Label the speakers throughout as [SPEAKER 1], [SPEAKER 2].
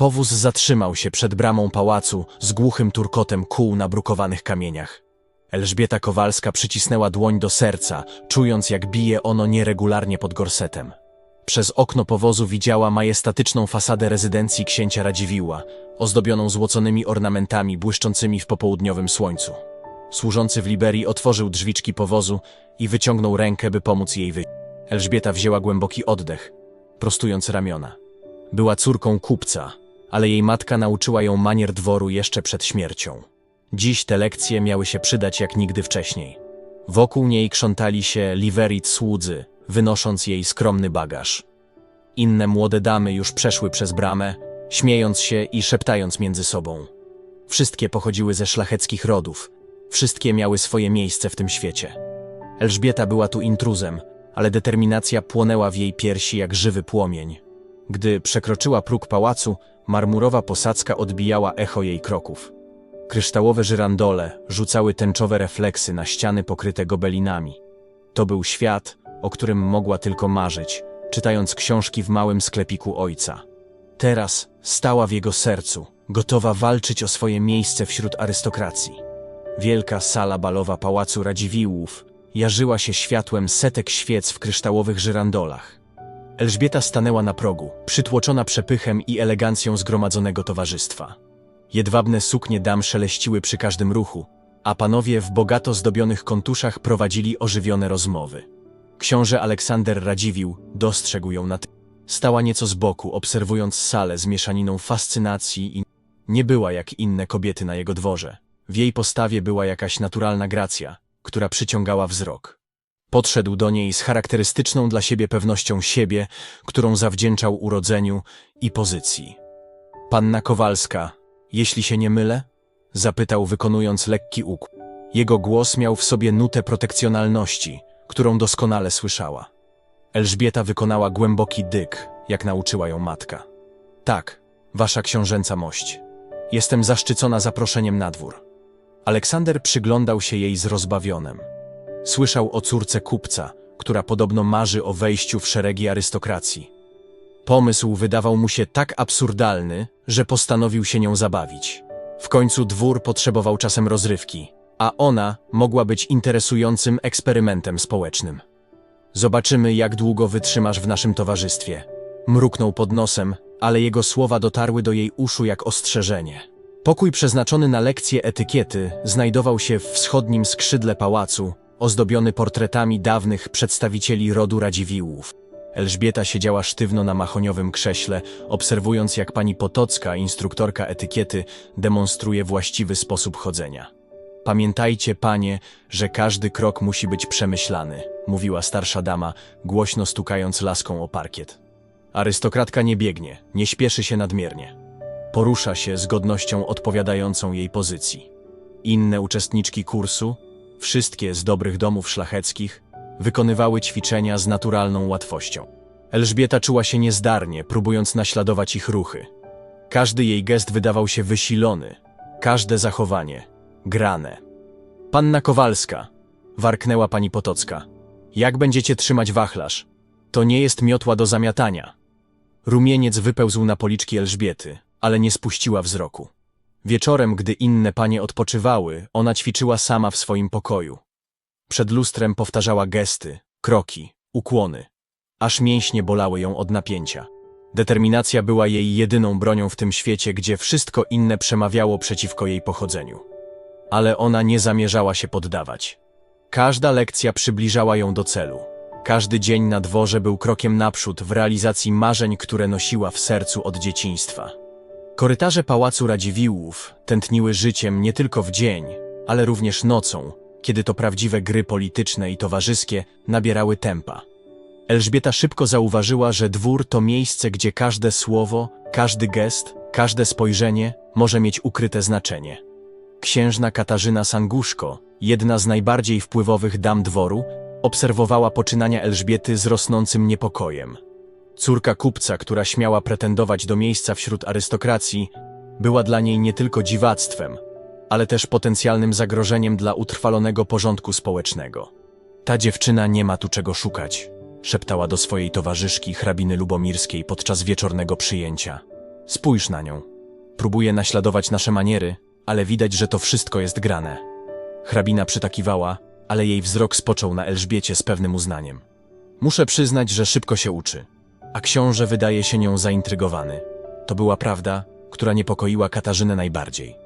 [SPEAKER 1] Powóz zatrzymał się przed bramą pałacu z głuchym turkotem kół na brukowanych kamieniach. Elżbieta Kowalska przycisnęła dłoń do serca, czując jak bije ono nieregularnie pod gorsetem. Przez okno powozu widziała majestatyczną fasadę rezydencji księcia Radziwiłła, ozdobioną złoconymi ornamentami błyszczącymi w popołudniowym słońcu. Służący w Liberii otworzył drzwiczki powozu i wyciągnął rękę, by pomóc jej wyjść. Elżbieta wzięła głęboki oddech, prostując ramiona. Była córką kupca, ale jej matka nauczyła ją manier dworu jeszcze przed śmiercią. Dziś te lekcje miały się przydać jak nigdy wcześniej. Wokół niej krzątali się liverit słudzy, wynosząc jej skromny bagaż. Inne młode damy już przeszły przez bramę, śmiejąc się i szeptając między sobą. Wszystkie pochodziły ze szlacheckich rodów, wszystkie miały swoje miejsce w tym świecie. Elżbieta była tu intruzem, ale determinacja płonęła w jej piersi jak żywy płomień. Gdy przekroczyła próg pałacu, marmurowa posadzka odbijała echo jej kroków. Kryształowe żyrandole rzucały tęczowe refleksy na ściany pokryte gobelinami. To był świat, o którym mogła tylko marzyć, czytając książki w małym sklepiku ojca. Teraz stała w jego sercu, gotowa walczyć o swoje miejsce wśród arystokracji. Wielka sala balowa pałacu Radziwiłłów jarzyła się światłem setek świec w kryształowych żyrandolach. Elżbieta stanęła na progu, przytłoczona przepychem i elegancją zgromadzonego towarzystwa. Jedwabne suknie dam szeleściły przy każdym ruchu, a panowie w bogato zdobionych kontuszach prowadzili ożywione rozmowy. Książę Aleksander Radziwiłł dostrzegł ją na tym. Stała nieco z boku, obserwując salę z mieszaniną fascynacji i nie była jak inne kobiety na jego dworze. W jej postawie była jakaś naturalna gracja, która przyciągała wzrok. Podszedł do niej z charakterystyczną dla siebie pewnością siebie, którą zawdzięczał urodzeniu i pozycji. Panna Kowalska, jeśli się nie mylę? Zapytał, wykonując lekki ukłon. Jego głos miał w sobie nutę protekcjonalności, którą doskonale słyszała. Elżbieta wykonała głęboki dyk, jak nauczyła ją matka. Tak, wasza książęca mość. Jestem zaszczycona zaproszeniem na dwór. Aleksander przyglądał się jej z rozbawionem. Słyszał o córce kupca, która podobno marzy o wejściu w szeregi arystokracji. Pomysł wydawał mu się tak absurdalny, że postanowił się nią zabawić. W końcu dwór potrzebował czasem rozrywki, a ona mogła być interesującym eksperymentem społecznym. Zobaczymy, jak długo wytrzymasz w naszym towarzystwie. Mruknął pod nosem, ale jego słowa dotarły do jej uszu jak ostrzeżenie. Pokój przeznaczony na lekcje etykiety znajdował się w wschodnim skrzydle pałacu, ozdobiony portretami dawnych przedstawicieli rodu Radziwiłłów. Elżbieta siedziała sztywno na mahoniowym krześle, obserwując jak pani Potocka, instruktorka etykiety, demonstruje właściwy sposób chodzenia. Pamiętajcie, panie, że każdy krok musi być przemyślany, mówiła starsza dama, głośno stukając laską o parkiet. Arystokratka nie biegnie, nie śpieszy się nadmiernie. Porusza się z godnością odpowiadającą jej pozycji. Inne uczestniczki kursu, wszystkie z dobrych domów szlacheckich, wykonywały ćwiczenia z naturalną łatwością. Elżbieta czuła się niezdarnie, próbując naśladować ich ruchy. Każdy jej gest wydawał się wysilony, każde zachowanie grane. Panna Kowalska, warknęła pani Potocka. Jak będziecie trzymać wachlarz? To nie jest miotła do zamiatania. Rumieniec wypełzł na policzki Elżbiety, ale nie spuściła wzroku. Wieczorem, gdy inne panie odpoczywały, ona ćwiczyła sama w swoim pokoju. Przed lustrem powtarzała gesty, kroki, ukłony, aż mięśnie bolały ją od napięcia. Determinacja była jej jedyną bronią w tym świecie, gdzie wszystko inne przemawiało przeciwko jej pochodzeniu. Ale ona nie zamierzała się poddawać. Każda lekcja przybliżała ją do celu. Każdy dzień na dworze był krokiem naprzód w realizacji marzeń, które nosiła w sercu od dzieciństwa. Korytarze pałacu Radziwiłłów tętniły życiem nie tylko w dzień, ale również nocą, kiedy to prawdziwe gry polityczne i towarzyskie nabierały tempa. Elżbieta szybko zauważyła, że dwór to miejsce, gdzie każde słowo, każdy gest, każde spojrzenie może mieć ukryte znaczenie. Księżna Katarzyna Sanguszko, jedna z najbardziej wpływowych dam dworu, obserwowała poczynania Elżbiety z rosnącym niepokojem. Córka kupca, która śmiała pretendować do miejsca wśród arystokracji, była dla niej nie tylko dziwactwem, ale też potencjalnym zagrożeniem dla utrwalonego porządku społecznego. Ta dziewczyna nie ma tu czego szukać, szeptała do swojej towarzyszki hrabiny lubomirskiej podczas wieczornego przyjęcia. Spójrz na nią. Próbuje naśladować nasze maniery, ale widać, że to wszystko jest grane. Hrabina przytakiwała, ale jej wzrok spoczął na Elżbiecie z pewnym uznaniem. Muszę przyznać, że szybko się uczy, a książę wydaje się nią zaintrygowany. To była prawda, która niepokoiła Katarzynę najbardziej.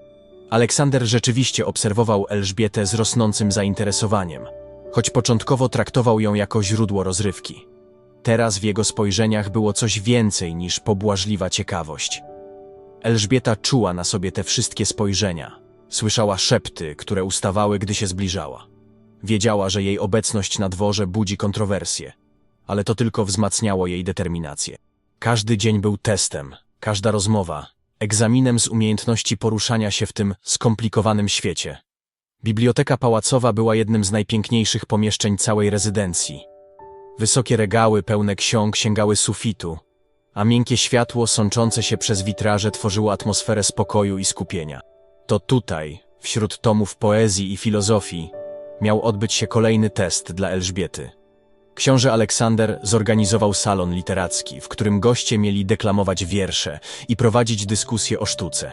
[SPEAKER 1] Aleksander rzeczywiście obserwował Elżbietę z rosnącym zainteresowaniem, choć początkowo traktował ją jako źródło rozrywki. Teraz w jego spojrzeniach było coś więcej niż pobłażliwa ciekawość. Elżbieta czuła na sobie te wszystkie spojrzenia. Słyszała szepty, które ustawały, gdy się zbliżała. Wiedziała, że jej obecność na dworze budzi kontrowersje, ale to tylko wzmacniało jej determinację. Każdy dzień był testem, każda rozmowa egzaminem z umiejętności poruszania się w tym skomplikowanym świecie. Biblioteka pałacowa była jednym z najpiękniejszych pomieszczeń całej rezydencji. Wysokie regały pełne ksiąg sięgały sufitu, a miękkie światło sączące się przez witraże tworzyło atmosferę spokoju i skupienia. To tutaj, wśród tomów poezji i filozofii, miał odbyć się kolejny test dla Elżbiety. Książę Aleksander zorganizował salon literacki, w którym goście mieli deklamować wiersze i prowadzić dyskusje o sztuce.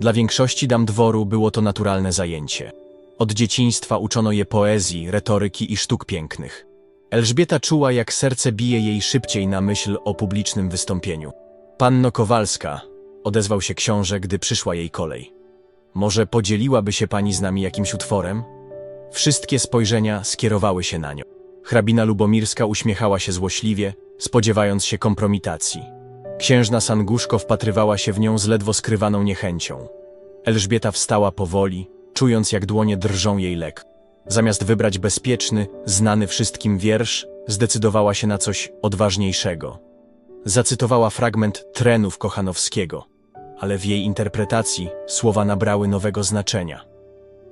[SPEAKER 1] Dla większości dam dworu było to naturalne zajęcie. Od dzieciństwa uczono je poezji, retoryki i sztuk pięknych. Elżbieta czuła, jak serce bije jej szybciej na myśl o publicznym wystąpieniu. Panno Kowalska, odezwał się książę, gdy przyszła jej kolej. Może podzieliłaby się pani z nami jakimś utworem? Wszystkie spojrzenia skierowały się na nią. Hrabina Lubomirska uśmiechała się złośliwie, spodziewając się kompromitacji. Księżna Sanguszko wpatrywała się w nią z ledwo skrywaną niechęcią. Elżbieta wstała powoli, czując jak dłonie drżą jej lek. Zamiast wybrać bezpieczny, znany wszystkim wiersz, zdecydowała się na coś odważniejszego. Zacytowała fragment trenów Kochanowskiego, ale w jej interpretacji słowa nabrały nowego znaczenia.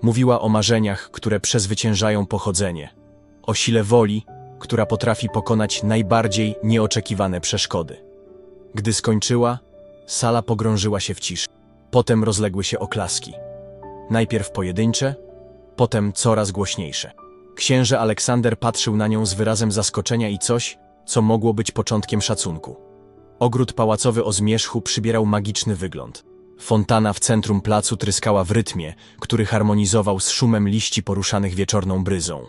[SPEAKER 1] Mówiła o marzeniach, które przezwyciężają pochodzenie, o sile woli, która potrafi pokonać najbardziej nieoczekiwane przeszkody. Gdy skończyła, sala pogrążyła się w ciszy. Potem rozległy się oklaski. Najpierw pojedyncze, potem coraz głośniejsze. Księże Aleksander patrzył na nią z wyrazem zaskoczenia i coś, co mogło być początkiem szacunku. Ogród pałacowy o zmierzchu przybierał magiczny wygląd. Fontana w centrum placu tryskała w rytmie, który harmonizował z szumem liści poruszanych wieczorną bryzą.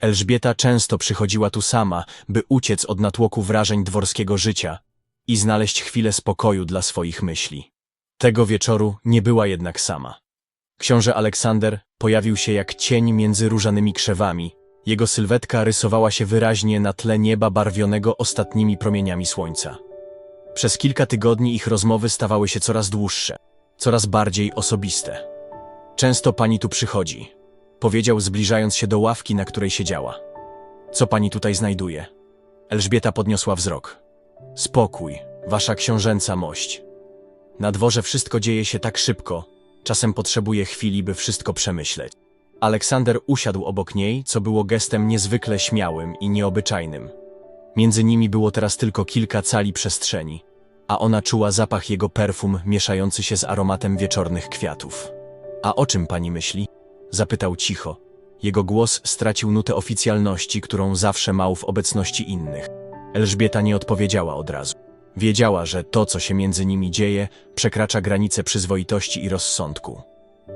[SPEAKER 1] Elżbieta często przychodziła tu sama, by uciec od natłoku wrażeń dworskiego życia i znaleźć chwilę spokoju dla swoich myśli. Tego wieczoru nie była jednak sama. Książę Aleksander pojawił się jak cień między różanymi krzewami. Jego sylwetka rysowała się wyraźnie na tle nieba barwionego ostatnimi promieniami słońca. Przez kilka tygodni ich rozmowy stawały się coraz dłuższe, coraz bardziej osobiste. Często pani tu przychodzi, powiedział zbliżając się do ławki, na której siedziała. Co pani tutaj znajduje? Elżbieta podniosła wzrok. Spokój, wasza książęca mość. Na dworze wszystko dzieje się tak szybko, czasem potrzebuje chwili, by wszystko przemyśleć. Aleksander usiadł obok niej, co było gestem niezwykle śmiałym i nieobyczajnym. Między nimi było teraz tylko kilka cali przestrzeni, a ona czuła zapach jego perfum mieszający się z aromatem wieczornych kwiatów. A o czym pani myśli? Zapytał cicho. Jego głos stracił nutę oficjalności, którą zawsze mał w obecności innych. Elżbieta nie odpowiedziała od razu. Wiedziała, że to, co się między nimi dzieje, przekracza granice przyzwoitości i rozsądku.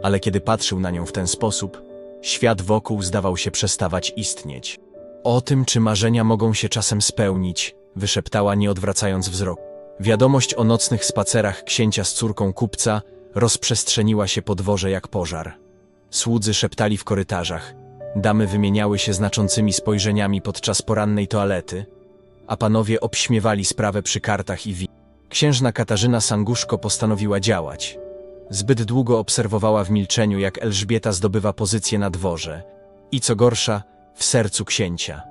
[SPEAKER 1] Ale kiedy patrzył na nią w ten sposób, świat wokół zdawał się przestawać istnieć. O tym, czy marzenia mogą się czasem spełnić, wyszeptała nie odwracając wzroku. Wiadomość o nocnych spacerach księcia z córką kupca rozprzestrzeniła się po dworze jak pożar. Słudzy szeptali w korytarzach, damy wymieniały się znaczącymi spojrzeniami podczas porannej toalety, a panowie obśmiewali sprawę przy kartach i wi. Księżna Katarzyna Sanguszko postanowiła działać. Zbyt długo obserwowała w milczeniu, jak Elżbieta zdobywa pozycję na dworze i co gorsza, w sercu księcia.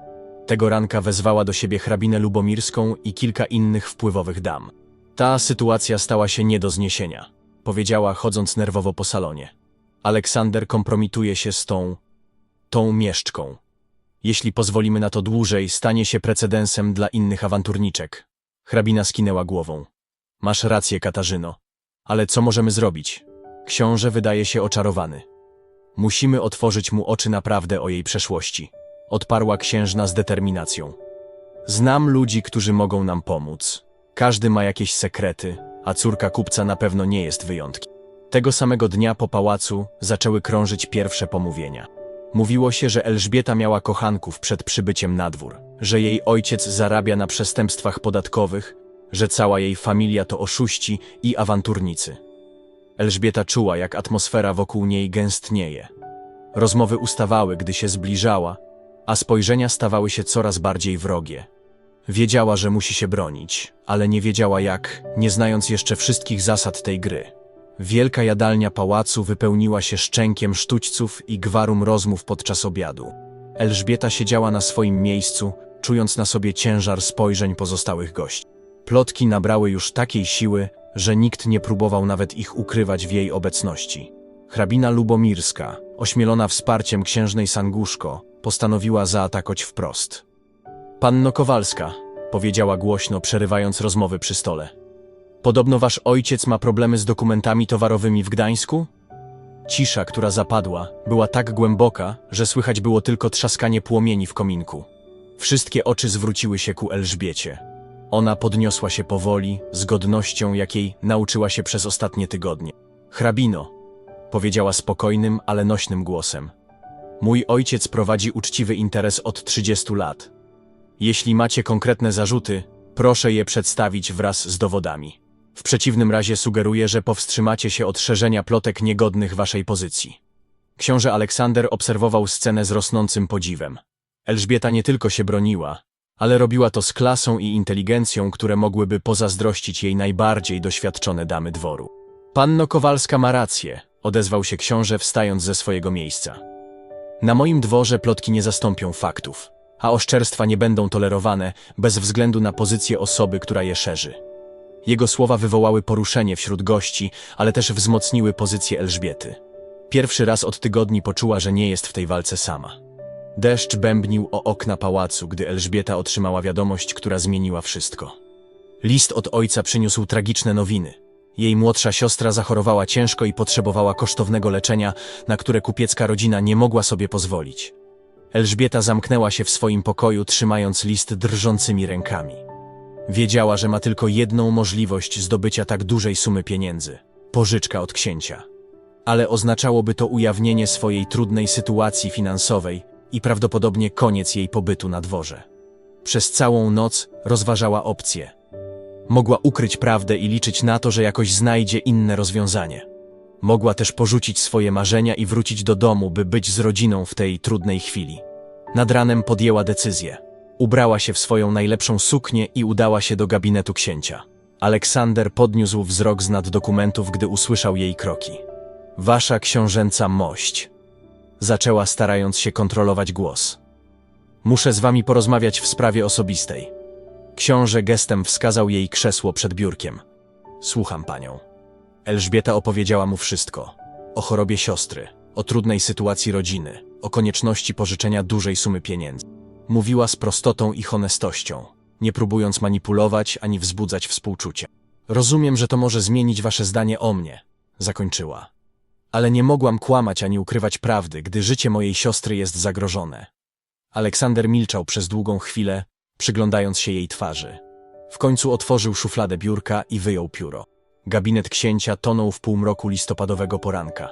[SPEAKER 1] Tego ranka wezwała do siebie hrabinę lubomirską i kilka innych wpływowych dam. Ta sytuacja stała się nie do zniesienia, powiedziała, chodząc nerwowo po salonie. Aleksander kompromituje się z tą, tą mieszczką. Jeśli pozwolimy na to dłużej, stanie się precedensem dla innych awanturniczek. Hrabina skinęła głową. Masz rację, Katarzyno. Ale co możemy zrobić? Książę wydaje się oczarowany. Musimy otworzyć mu oczy na prawdę o jej przeszłości. Odparła księżna z determinacją. Znam ludzi, którzy mogą nam pomóc. Każdy ma jakieś sekrety, a córka kupca na pewno nie jest wyjątkiem. Tego samego dnia po pałacu zaczęły krążyć pierwsze pomówienia. Mówiło się, że Elżbieta miała kochanków przed przybyciem na dwór, że jej ojciec zarabia na przestępstwach podatkowych, że cała jej familia to oszuści i awanturnicy. Elżbieta czuła, jak atmosfera wokół niej gęstnieje. Rozmowy ustawały, gdy się zbliżała, a spojrzenia stawały się coraz bardziej wrogie. Wiedziała, że musi się bronić, ale nie wiedziała jak, nie znając jeszcze wszystkich zasad tej gry. Wielka jadalnia pałacu wypełniła się szczękiem sztućców i gwarum rozmów podczas obiadu. Elżbieta siedziała na swoim miejscu, czując na sobie ciężar spojrzeń pozostałych gości. Plotki nabrały już takiej siły, że nikt nie próbował nawet ich ukrywać w jej obecności. Hrabina Lubomirska, ośmielona wsparciem księżnej Sanguszko, postanowiła zaatakować wprost. Panno Kowalska, powiedziała głośno, przerywając rozmowy przy stole. Podobno wasz ojciec ma problemy z dokumentami towarowymi w Gdańsku? Cisza, która zapadła, była tak głęboka, że słychać było tylko trzaskanie płomieni w kominku. Wszystkie oczy zwróciły się ku Elżbiecie. Ona podniosła się powoli, z godnością, jakiej nauczyła się przez ostatnie tygodnie. Hrabino, powiedziała spokojnym, ale nośnym głosem. Mój ojciec prowadzi uczciwy interes od 30 lat. Jeśli macie konkretne zarzuty, proszę je przedstawić wraz z dowodami. W przeciwnym razie sugeruję, że powstrzymacie się od szerzenia plotek niegodnych waszej pozycji. Książę Aleksander obserwował scenę z rosnącym podziwem. Elżbieta nie tylko się broniła, ale robiła to z klasą i inteligencją, które mogłyby pozazdrościć jej najbardziej doświadczone damy dworu. Panno Kowalska ma rację, odezwał się książę wstając ze swojego miejsca. Na moim dworze plotki nie zastąpią faktów, a oszczerstwa nie będą tolerowane bez względu na pozycję osoby, która je szerzy. Jego słowa wywołały poruszenie wśród gości, ale też wzmocniły pozycję Elżbiety. Pierwszy raz od tygodni poczuła, że nie jest w tej walce sama. Deszcz bębnił o okna pałacu, gdy Elżbieta otrzymała wiadomość, która zmieniła wszystko. List od ojca przyniósł tragiczne nowiny. Jej młodsza siostra zachorowała ciężko i potrzebowała kosztownego leczenia, na które kupiecka rodzina nie mogła sobie pozwolić. Elżbieta zamknęła się w swoim pokoju, trzymając list drżącymi rękami. Wiedziała, że ma tylko jedną możliwość zdobycia tak dużej sumy pieniędzy pożyczka od księcia. Ale oznaczałoby to ujawnienie swojej trudnej sytuacji finansowej i prawdopodobnie koniec jej pobytu na dworze. Przez całą noc rozważała opcje. Mogła ukryć prawdę i liczyć na to, że jakoś znajdzie inne rozwiązanie. Mogła też porzucić swoje marzenia i wrócić do domu, by być z rodziną w tej trudnej chwili. Nad ranem podjęła decyzję. Ubrała się w swoją najlepszą suknię i udała się do gabinetu księcia. Aleksander podniósł wzrok z nad dokumentów, gdy usłyszał jej kroki. Wasza książęca mość. Zaczęła starając się kontrolować głos. Muszę z wami porozmawiać w sprawie osobistej. Książę gestem wskazał jej krzesło przed biurkiem. Słucham panią. Elżbieta opowiedziała mu wszystko. O chorobie siostry, o trudnej sytuacji rodziny, o konieczności pożyczenia dużej sumy pieniędzy. Mówiła z prostotą i honestością, nie próbując manipulować ani wzbudzać współczucia. Rozumiem, że to może zmienić wasze zdanie o mnie, zakończyła. Ale nie mogłam kłamać ani ukrywać prawdy, gdy życie mojej siostry jest zagrożone. Aleksander milczał przez długą chwilę, przyglądając się jej twarzy. W końcu otworzył szufladę biurka i wyjął pióro. Gabinet księcia tonął w półmroku listopadowego poranka.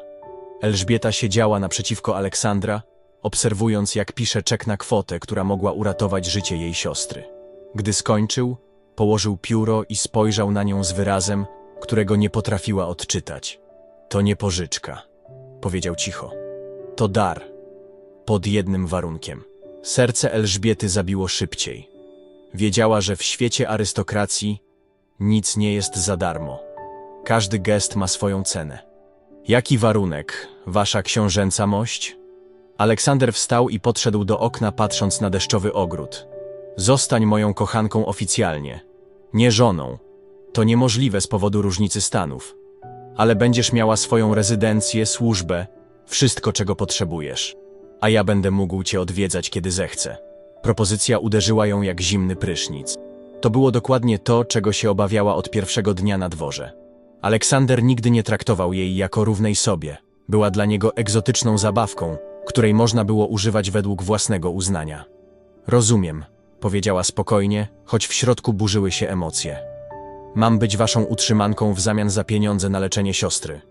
[SPEAKER 1] Elżbieta siedziała naprzeciwko Aleksandra, obserwując jak pisze czek na kwotę, która mogła uratować życie jej siostry. Gdy skończył, położył pióro i spojrzał na nią z wyrazem, którego nie potrafiła odczytać. To nie pożyczka, powiedział cicho. To dar. Pod jednym warunkiem. Serce Elżbiety zabiło szybciej. Wiedziała, że w świecie arystokracji nic nie jest za darmo. Każdy gest ma swoją cenę. Jaki warunek, wasza książęca mość? Aleksander wstał i podszedł do okna, patrząc na deszczowy ogród. Zostań moją kochanką oficjalnie, nie żoną. To niemożliwe z powodu różnicy stanów. Ale będziesz miała swoją rezydencję, służbę, wszystko czego potrzebujesz. A ja będę mógł cię odwiedzać, kiedy zechcę. Propozycja uderzyła ją jak zimny prysznic. To było dokładnie to, czego się obawiała od pierwszego dnia na dworze. Aleksander nigdy nie traktował jej jako równej sobie. Była dla niego egzotyczną zabawką, której można było używać według własnego uznania. Rozumiem, powiedziała spokojnie, choć w środku burzyły się emocje. Mam być waszą utrzymanką w zamian za pieniądze na leczenie siostry.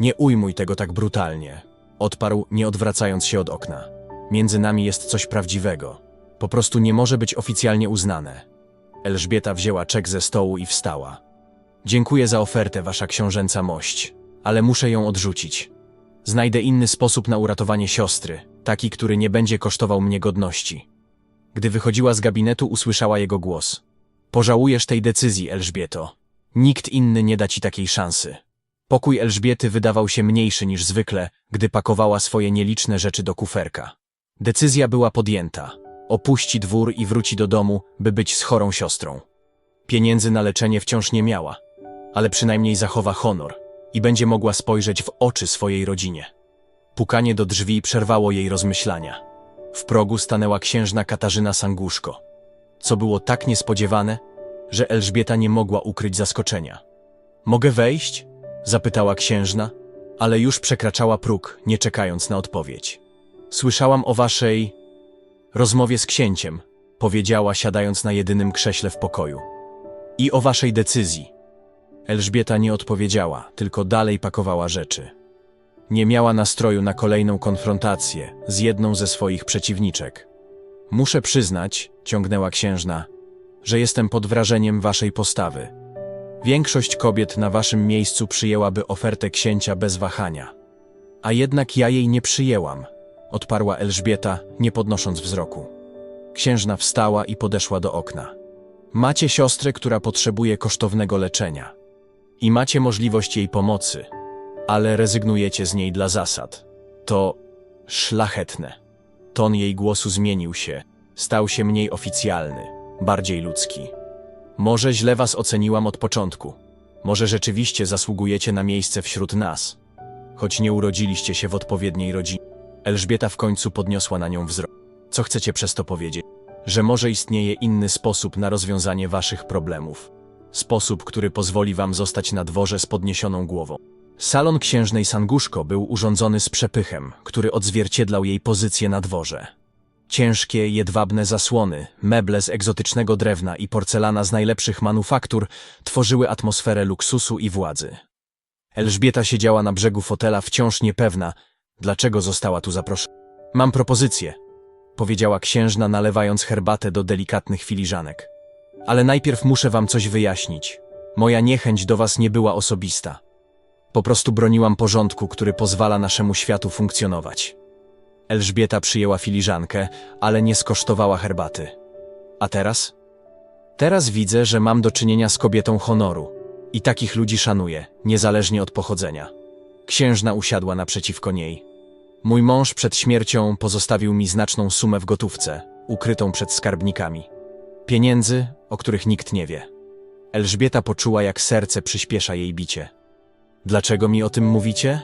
[SPEAKER 1] Nie ujmuj tego tak brutalnie, odparł, nie odwracając się od okna. Między nami jest coś prawdziwego. Po prostu nie może być oficjalnie uznane. Elżbieta wzięła czek ze stołu i wstała. Dziękuję za ofertę, wasza książęca mość, ale muszę ją odrzucić. Znajdę inny sposób na uratowanie siostry, taki, który nie będzie kosztował mnie godności. Gdy wychodziła z gabinetu, usłyszała jego głos. Pożałujesz tej decyzji, Elżbieto. Nikt inny nie da ci takiej szansy. Pokój Elżbiety wydawał się mniejszy niż zwykle, gdy pakowała swoje nieliczne rzeczy do kuferka. Decyzja była podjęta. Opuści dwór i wróci do domu, by być z chorą siostrą. Pieniędzy na leczenie wciąż nie miała, ale przynajmniej zachowa honor i będzie mogła spojrzeć w oczy swojej rodzinie. Pukanie do drzwi przerwało jej rozmyślania. W progu stanęła księżna Katarzyna Sanguszko, co było tak niespodziewane, że Elżbieta nie mogła ukryć zaskoczenia. Mogę wejść? zapytała księżna, ale już przekraczała próg, nie czekając na odpowiedź. Słyszałam o waszej rozmowie z księciem, powiedziała, siadając na jedynym krześle w pokoju. I o waszej decyzji. Elżbieta nie odpowiedziała, tylko dalej pakowała rzeczy. Nie miała nastroju na kolejną konfrontację z jedną ze swoich przeciwniczek. Muszę przyznać, ciągnęła księżna, że jestem pod wrażeniem waszej postawy. Większość kobiet na waszym miejscu przyjęłaby ofertę księcia bez wahania. A jednak ja jej nie przyjęłam, odparła Elżbieta, nie podnosząc wzroku. Księżna wstała i podeszła do okna. Macie siostrę, która potrzebuje kosztownego leczenia. I macie możliwość jej pomocy, ale rezygnujecie z niej dla zasad. To szlachetne. Ton jej głosu zmienił się, stał się mniej oficjalny, bardziej ludzki. Może źle was oceniłam od początku. Może rzeczywiście zasługujecie na miejsce wśród nas, choć nie urodziliście się w odpowiedniej rodzinie. Elżbieta w końcu podniosła na nią wzrok. Co chcecie przez to powiedzieć? Że może istnieje inny sposób na rozwiązanie waszych problemów. Sposób, który pozwoli wam zostać na dworze z podniesioną głową. Salon księżnej Sanguszko był urządzony z przepychem, który odzwierciedlał jej pozycję na dworze. Ciężkie, jedwabne zasłony, meble z egzotycznego drewna i porcelana z najlepszych manufaktur tworzyły atmosferę luksusu i władzy. Elżbieta siedziała na brzegu fotela wciąż niepewna, dlaczego została tu zaproszona. Mam propozycję, powiedziała księżna, nalewając herbatę do delikatnych filiżanek. Ale najpierw muszę wam coś wyjaśnić. Moja niechęć do was nie była osobista. Po prostu broniłam porządku, który pozwala naszemu światu funkcjonować. Elżbieta przyjęła filiżankę, ale nie skosztowała herbaty. A teraz? Teraz widzę, że mam do czynienia z kobietą honoru. I takich ludzi szanuję, niezależnie od pochodzenia. Księżna usiadła naprzeciwko niej. Mój mąż przed śmiercią pozostawił mi znaczną sumę w gotówce, ukrytą przed skarbnikami. Pieniędzy, o których nikt nie wie. Elżbieta poczuła, jak serce przyspiesza jej bicie. Dlaczego mi o tym mówicie?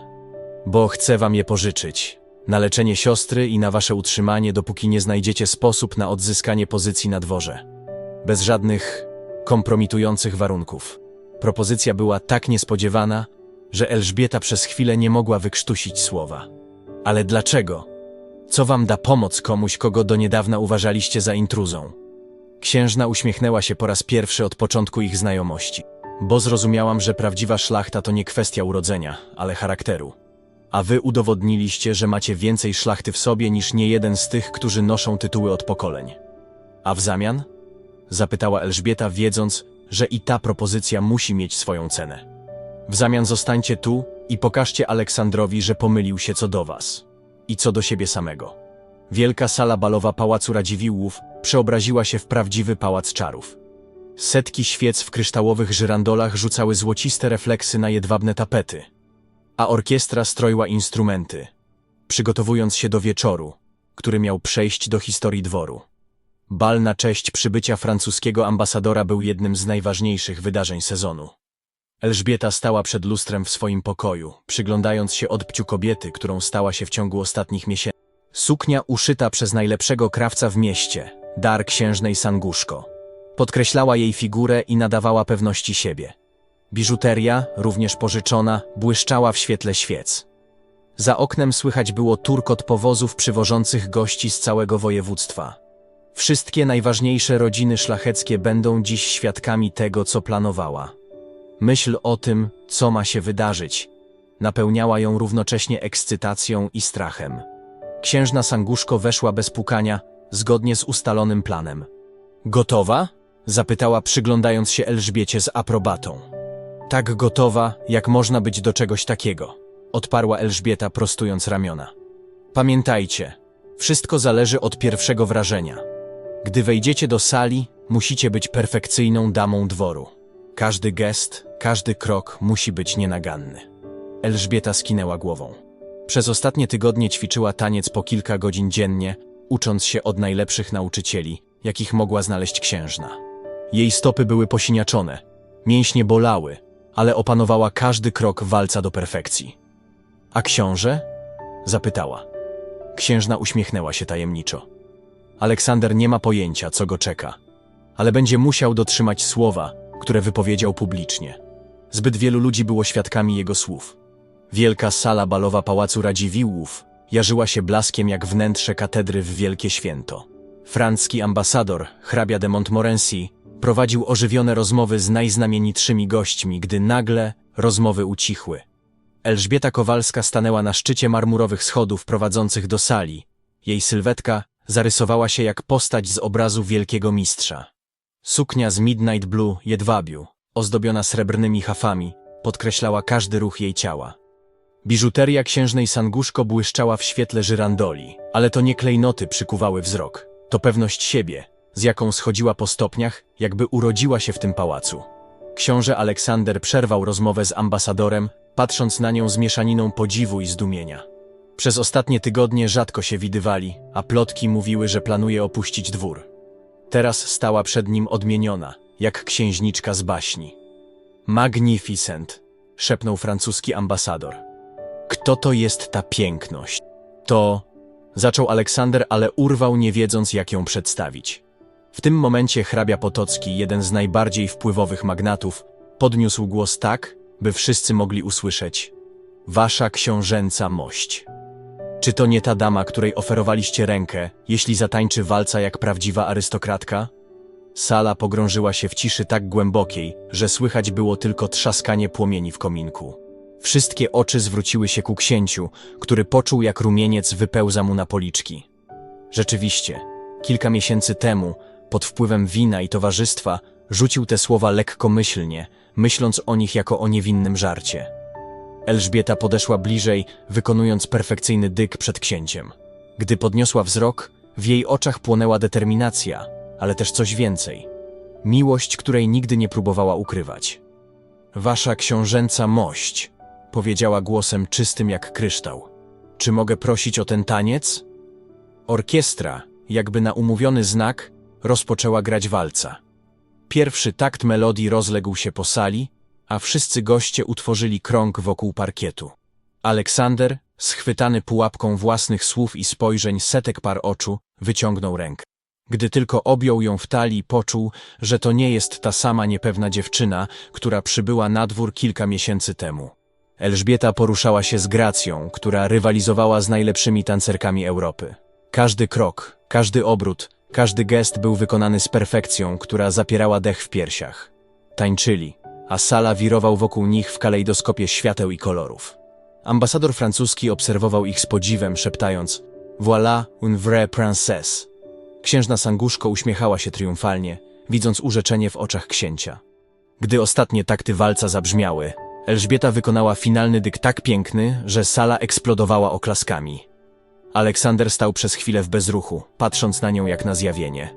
[SPEAKER 1] Bo chcę wam je pożyczyć. Na leczenie siostry i na wasze utrzymanie, dopóki nie znajdziecie sposób na odzyskanie pozycji na dworze. Bez żadnych kompromitujących warunków. Propozycja była tak niespodziewana, że Elżbieta przez chwilę nie mogła wykrztusić słowa. Ale dlaczego? Co wam da pomoc komuś, kogo do niedawna uważaliście za intruzą? Księżna uśmiechnęła się po raz pierwszy od początku ich znajomości. Bo zrozumiałam, że prawdziwa szlachta to nie kwestia urodzenia, ale charakteru. A wy udowodniliście, że macie więcej szlachty w sobie niż niejeden z tych, którzy noszą tytuły od pokoleń. A w zamian? Zapytała Elżbieta, wiedząc, że i ta propozycja musi mieć swoją cenę. W zamian zostańcie tu i pokażcie Aleksandrowi, że pomylił się co do was i co do siebie samego. Wielka sala balowa Pałacu Radziwiłłów przeobraziła się w prawdziwy pałac czarów. Setki świec w kryształowych żyrandolach rzucały złociste refleksy na jedwabne tapety, a orkiestra stroiła instrumenty, przygotowując się do wieczoru, który miał przejść do historii dworu. Bal na cześć przybycia francuskiego ambasadora był jednym z najważniejszych wydarzeń sezonu. Elżbieta stała przed lustrem w swoim pokoju, przyglądając się odbciu kobiety, którą stała się w ciągu ostatnich miesięcy. Suknia uszyta przez najlepszego krawca w mieście, dar księżnej Sanguszko. Podkreślała jej figurę i nadawała pewności siebie. Biżuteria, również pożyczona, błyszczała w świetle świec. Za oknem słychać było turkot powozów przywożących gości z całego województwa. Wszystkie najważniejsze rodziny szlacheckie będą dziś świadkami tego, co planowała. Myśl o tym, co ma się wydarzyć, napełniała ją równocześnie ekscytacją i strachem. Księżna Sanguszko weszła bez pukania, zgodnie z ustalonym planem. Gotowa? zapytała, przyglądając się Elżbiecie z aprobatą. Tak gotowa, jak można być do czegoś takiego, odparła Elżbieta, prostując ramiona. Pamiętajcie, wszystko zależy od pierwszego wrażenia. Gdy wejdziecie do sali, musicie być perfekcyjną damą dworu. Każdy gest, każdy krok musi być nienaganny. Elżbieta skinęła głową. Przez ostatnie tygodnie ćwiczyła taniec po kilka godzin dziennie, ucząc się od najlepszych nauczycieli, jakich mogła znaleźć księżna. Jej stopy były posiniaczone, mięśnie bolały, ale opanowała każdy krok walca do perfekcji. A książę? zapytała. Księżna uśmiechnęła się tajemniczo. Aleksander nie ma pojęcia, co go czeka, ale będzie musiał dotrzymać słowa, które wypowiedział publicznie. Zbyt wielu ludzi było świadkami jego słów. Wielka sala balowa Pałacu Radziwiłłów jarzyła się blaskiem jak wnętrze katedry w Wielkie Święto. Francuski ambasador, hrabia de Montmorency, prowadził ożywione rozmowy z najznamienitszymi gośćmi, gdy nagle rozmowy ucichły. Elżbieta Kowalska stanęła na szczycie marmurowych schodów prowadzących do sali. Jej sylwetka zarysowała się jak postać z obrazu wielkiego mistrza. Suknia z Midnight Blue jedwabiu, ozdobiona srebrnymi hafami, podkreślała każdy ruch jej ciała. Biżuteria księżnej Sanguszko błyszczała w świetle żyrandoli, ale to nie klejnoty przykuwały wzrok. To pewność siebie, z jaką schodziła po stopniach, jakby urodziła się w tym pałacu. Książę Aleksander przerwał rozmowę z ambasadorem, patrząc na nią z mieszaniną podziwu i zdumienia. Przez ostatnie tygodnie rzadko się widywali, a plotki mówiły, że planuje opuścić dwór. Teraz stała przed nim odmieniona, jak księżniczka z baśni. Magnificent, szepnął francuski ambasador. Kto to jest ta piękność? To... Zaczął Aleksander, ale urwał, nie wiedząc, jak ją przedstawić. W tym momencie hrabia Potocki, jeden z najbardziej wpływowych magnatów, podniósł głos tak, by wszyscy mogli usłyszeć. Wasza książęca mość. Czy to nie ta dama, której oferowaliście rękę, jeśli zatańczy walca jak prawdziwa arystokratka? Sala pogrążyła się w ciszy tak głębokiej, że słychać było tylko trzaskanie płomieni w kominku. Wszystkie oczy zwróciły się ku księciu, który poczuł, jak rumieniec wypełza mu na policzki. Rzeczywiście, kilka miesięcy temu, pod wpływem wina i towarzystwa, rzucił te słowa lekkomyślnie, myśląc o nich jako o niewinnym żarcie. Elżbieta podeszła bliżej, wykonując perfekcyjny dyk przed księciem. Gdy podniosła wzrok, w jej oczach płonęła determinacja, ale też coś więcej. Miłość, której nigdy nie próbowała ukrywać. Wasza książęca mość, powiedziała głosem czystym jak kryształ. Czy mogę prosić o ten taniec? Orkiestra, jakby na umówiony znak, rozpoczęła grać walca. Pierwszy takt melodii rozległ się po sali, a wszyscy goście utworzyli krąg wokół parkietu. Aleksander, schwytany pułapką własnych słów i spojrzeń setek par oczu, wyciągnął rękę. Gdy tylko objął ją w talii, poczuł, że to nie jest ta sama niepewna dziewczyna, która przybyła na dwór kilka miesięcy temu. Elżbieta poruszała się z gracją, która rywalizowała z najlepszymi tancerkami Europy. Każdy krok, każdy obrót, każdy gest był wykonany z perfekcją, która zapierała dech w piersiach. Tańczyli, a sala wirował wokół nich w kalejdoskopie świateł i kolorów. Ambasador francuski obserwował ich z podziwem, szeptając Voilà une vraie princesse. Księżna Sanguszko uśmiechała się triumfalnie, widząc urzeczenie w oczach księcia. Gdy ostatnie takty walca zabrzmiały, Elżbieta wykonała finalny dyk tak piękny, że sala eksplodowała oklaskami. Aleksander stał przez chwilę w bezruchu, patrząc na nią jak na zjawienie.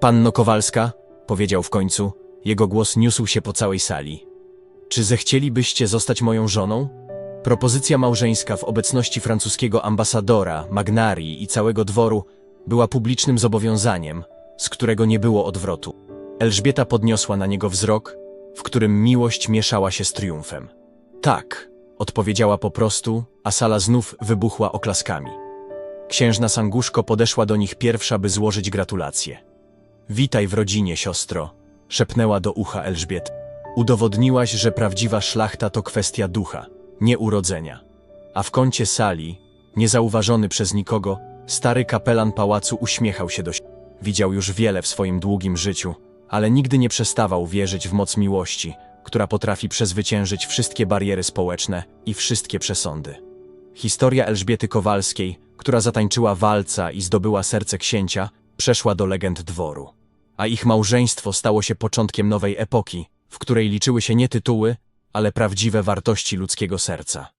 [SPEAKER 1] Panno Kowalska, powiedział w końcu, jego głos niósł się po całej sali. Czy zechcielibyście zostać moją żoną? Propozycja małżeńska w obecności francuskiego ambasadora, Magnarii i całego dworu była publicznym zobowiązaniem, z którego nie było odwrotu. Elżbieta podniosła na niego wzrok, w którym miłość mieszała się z triumfem. Tak, odpowiedziała po prostu, a sala znów wybuchła oklaskami. Księżna Sanguszko podeszła do nich pierwsza, by złożyć gratulacje. Witaj w rodzinie, siostro, szepnęła do ucha Elżbiet. Udowodniłaś, że prawdziwa szlachta to kwestia ducha, nie urodzenia. A w kącie sali, niezauważony przez nikogo, stary kapelan pałacu uśmiechał się do siebie. Widział już wiele w swoim długim życiu, ale nigdy nie przestawał wierzyć w moc miłości, która potrafi przezwyciężyć wszystkie bariery społeczne i wszystkie przesądy. Historia Elżbiety Kowalskiej, która zatańczyła walca i zdobyła serce księcia, przeszła do legend dworu. A ich małżeństwo stało się początkiem nowej epoki, w której liczyły się nie tytuły, ale prawdziwe wartości ludzkiego serca.